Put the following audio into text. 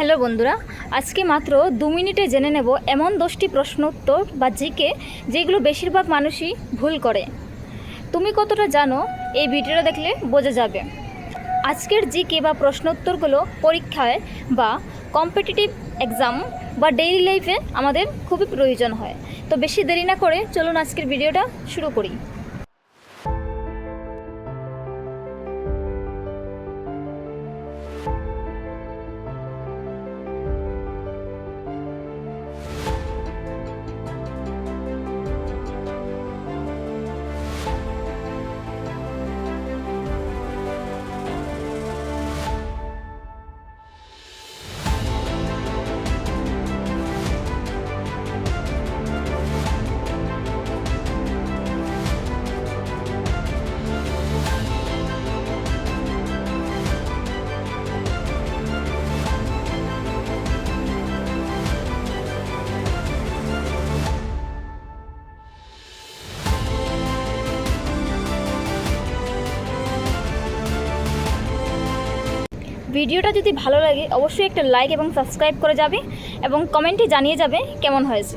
Hello বন্ধুরা, আজকে মাত্র দু মিনিটে জেনে নেব এমন দশটি প্রশ্ন উত্তর বা জিকে যেগুলো বেশিরভাগ মানুষই ভুল করে। তুমি কতটা জানো? এই ভিডিওটা দেখলে বোঝা যাবে। আজকের জিকে বা প্রশ্ন উত্তরগুলো পরীক্ষায় বা কম্পিটিটিভ এক্সাম বা ডেইলি লাইফে আমাদের খুবই প্রয়োজন হয়। তো বেশি দেরি না করে চলুন আজকের ভিডিওটা শুরু করি। ভিডিওটা যদি ভালো লাগে, অবশ্যই একটা লাইক এবং সাবস্ক্রাইব করে যাবে এবং কমেন্টে জানিয়ে যাবে কেমন হয়েছে।